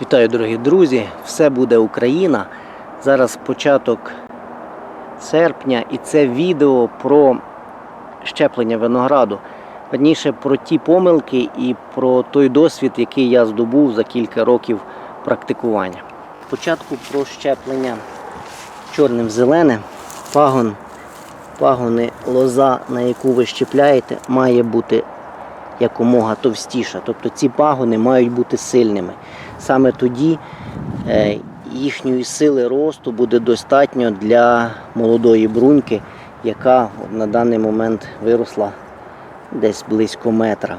Вітаю, дорогі друзі! Все буде Україна. Зараз початок серпня, і це відео про щеплення винограду. Верніше про ті помилки і про той досвід, який я здобув за кілька років практикування. Спочатку про щеплення чорним зеленим. Пагон, пагони, лоза, на яку ви щепляєте, має бути якомога товстіша. Тобто ці пагони мають бути сильними. Саме тоді е, їхньої сили росту буде достатньо для молодої бруньки, яка на даний момент виросла десь близько метра.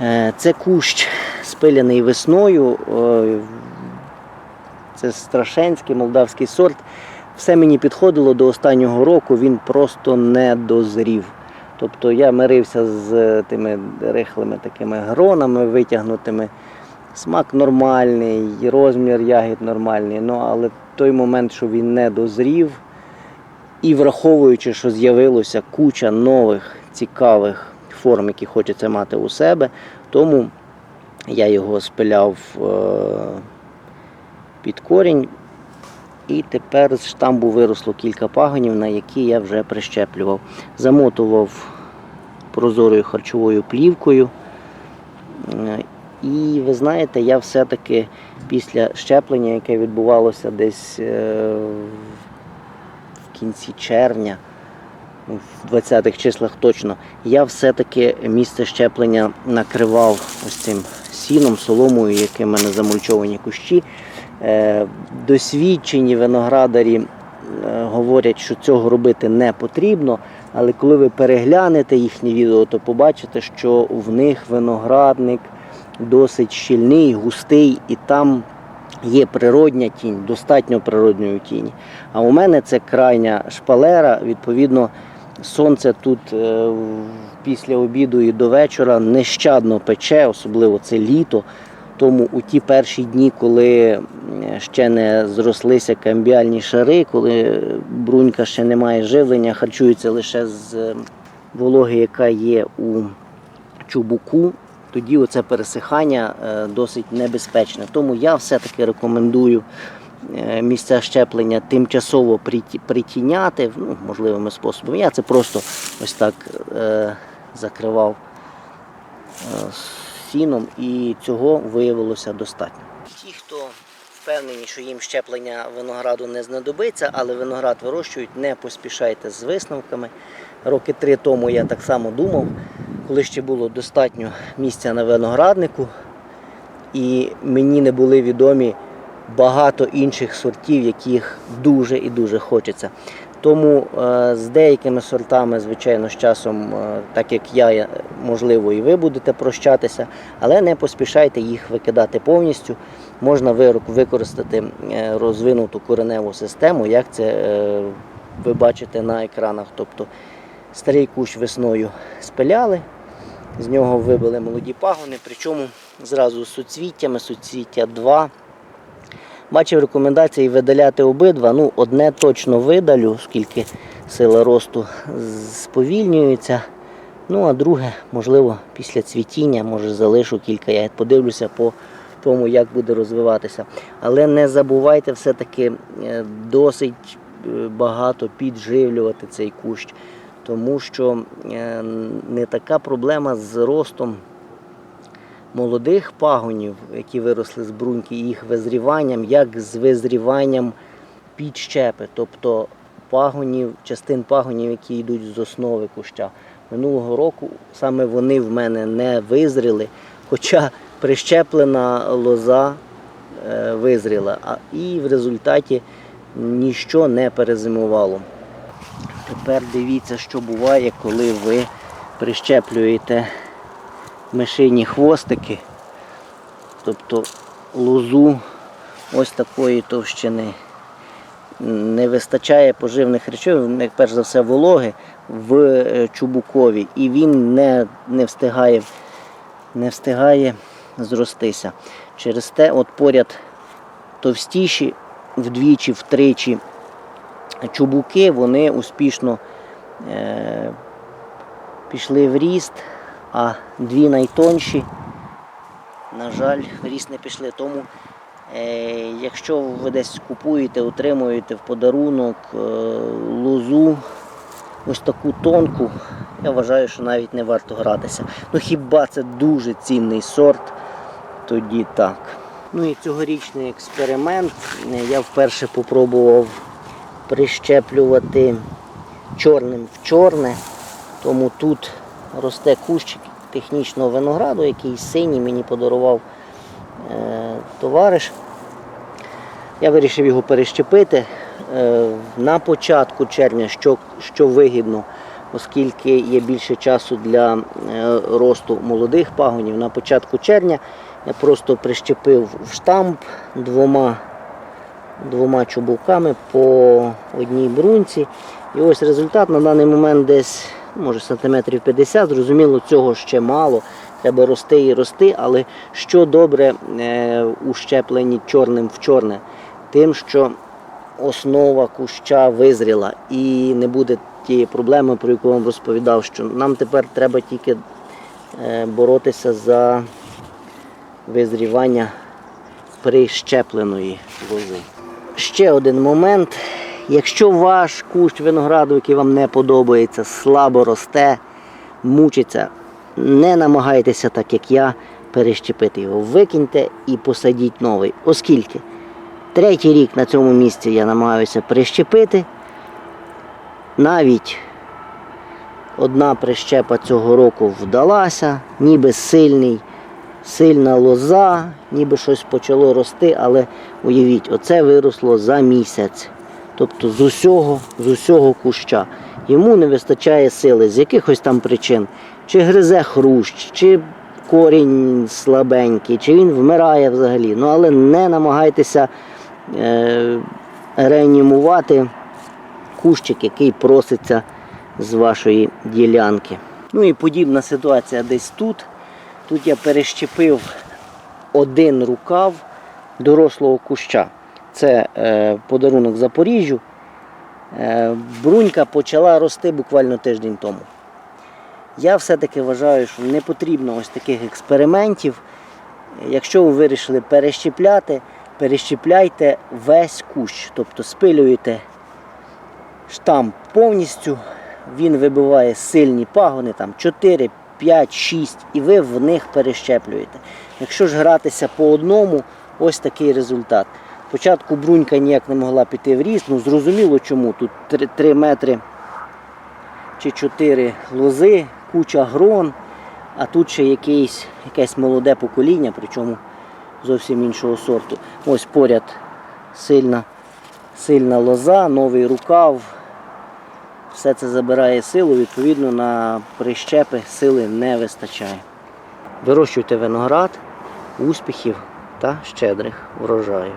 Е, Це кущ спиляний весною. е, Це страшенський молдавський сорт. Все мені підходило до останнього року, він просто не дозрів. Тобто я мирився з тими рихлими такими гронами витягнутими. Смак нормальний, розмір ягід нормальний. Ну, але той момент, що він не дозрів, і враховуючи, що з'явилося куча нових цікавих форм, які хочеться мати у себе, тому я його спиляв е, під корінь. І тепер з штамбу виросло кілька пагонів, на які я вже прищеплював. Замотував прозорою харчовою плівкою. І ви знаєте, я все-таки після щеплення, яке відбувалося десь е, в кінці червня, ну, в 20-х числах точно, я все-таки місце щеплення накривав ось цим сіном, соломою, яким мене замульчовані кущі. Е, Досвідчені виноградарі е, говорять, що цього робити не потрібно, але коли ви переглянете їхні відео, то побачите, що в них виноградник досить щільний, густий, і там є природня тінь, достатньо природньої тіні. А у мене це крайня шпалера, відповідно, сонце тут е, після обіду і до вечора нещадно пече, особливо це літо. Тому у ті перші дні, коли е, ще не зрослися камбіальні шари, коли брунька ще не має живлення, харчується лише з е, вологи, яка є у чубуку, тоді оце пересихання е, досить небезпечне. Тому я все-таки рекомендую е, місця щеплення тимчасово приті- притіняти ну, можливими способами. Я це просто ось так е, закривав сіном, і цього виявилося достатньо. Ті, хто впевнені, що їм щеплення винограду не знадобиться, але виноград вирощують, не поспішайте з висновками. Роки три тому я так само думав, коли ще було достатньо місця на винограднику, і мені не були відомі багато інших сортів, яких дуже і дуже хочеться. Тому е, з деякими сортами, звичайно, з часом, е, так як я, можливо, і ви будете прощатися, але не поспішайте їх викидати повністю. Можна використати е, розвинуту кореневу систему, як це ви бачите на екранах. Тобто старий кущ весною спиляли, з нього вибили молоді пагони, причому зразу з суцвіттями, суцвіття 2. Бачив рекомендації видаляти обидва. Ну, одне точно видалю, оскільки сила росту сповільнюється. Ну, а друге, можливо, після цвітіння, може залишу кілька ягід, подивлюся по тому, як буде розвиватися. Але не забувайте все-таки е, досить е, багато підживлювати цей кущ, тому що е, не така проблема з ростом молодих пагонів, які виросли з бруньки, їх визріванням, як з визріванням підщепи, тобто пагонів, частин пагонів, які йдуть з основи куща. Минулого року саме вони в мене не визріли, хоча прищеплена лоза е, визріла, а і в результаті ніщо не перезимувало. Тепер дивіться, що буває, коли ви прищеплюєте мишині хвостики, тобто лозу ось такої товщини. Не вистачає поживних речовин, як перш за все вологи в е, чубукові, і він не, не, встигає, не встигає зростися. Через те, от поряд товстіші вдвічі, втричі чубуки, вони успішно е, пішли в ріст, а дві найтонші на жаль, в ріст не пішли. Тому, е, якщо ви десь купуєте, отримуєте в подарунок е, лозу, ось таку тонку, я вважаю, що навіть не варто гратися. Ну хіба це дуже цінний сорт, тоді так. Ну і цьогорічний експеримент. Я вперше попробував прищеплювати чорним в чорне. Тому тут росте кущик технічного винограду, який синій мені подарував е, товариш. Я вирішив його перещепити е, на початку червня, що, що вигідно, оскільки є більше часу для е, росту молодих пагонів. На початку червня я просто прищепив в штамп двома, двома чубуками по одній брунці. І ось результат на даний момент десь, може, сантиметрів 50. Зрозуміло, цього ще мало. Треба рости і рости, але що добре е, у щепленні чорним в чорне, тим, що основа куща визріла і не буде тієї проблеми, про яку вам розповідав, що нам тепер треба тільки е, боротися за визрівання прищепленої лози. Ще один момент. Якщо ваш кущ винограду, який вам не подобається, слабо росте, мучиться, не намагайтеся, так як я, перещепити його. Викиньте і посадіть новий. Оскільки третій рік на цьому місці я намагаюся прищепити. Навіть одна прищепа цього року вдалася, ніби сильний, сильна лоза, ніби щось почало рости, але уявіть, оце виросло за місяць. Тобто з усього, з усього куща. Йому не вистачає сили з якихось там причин. Чи гризе хрущ, чи корінь слабенький, чи він вмирає взагалі. Ну але не намагайтеся е, реанімувати кущик, який проситься з вашої ділянки. Ну і подібна ситуація десь тут. Тут я перещепив один рукав дорослого куща. Це е, подарунок Запоріжжю. Е, брунька почала рости буквально тиждень тому. Я все-таки вважаю, що не потрібно ось таких експериментів. Якщо ви вирішили перещепляти, перещепляйте весь кущ, тобто спилюєте штамп повністю, він вибиває сильні пагони, там 4, 5, 6, і ви в них перещеплюєте. Якщо ж гратися по одному, ось такий результат. Спочатку брунька ніяк не могла піти в ріст, ну зрозуміло чому. Тут 3, 3 метри чи 4 лози, куча грон, а тут ще якийсь, якесь молоде покоління, причому зовсім іншого сорту. Ось поряд сильна, сильна лоза, новий рукав. Все це забирає силу, відповідно на прищепи сили не вистачає. Вирощуйте виноград, успіхів та щедрих врожаїв.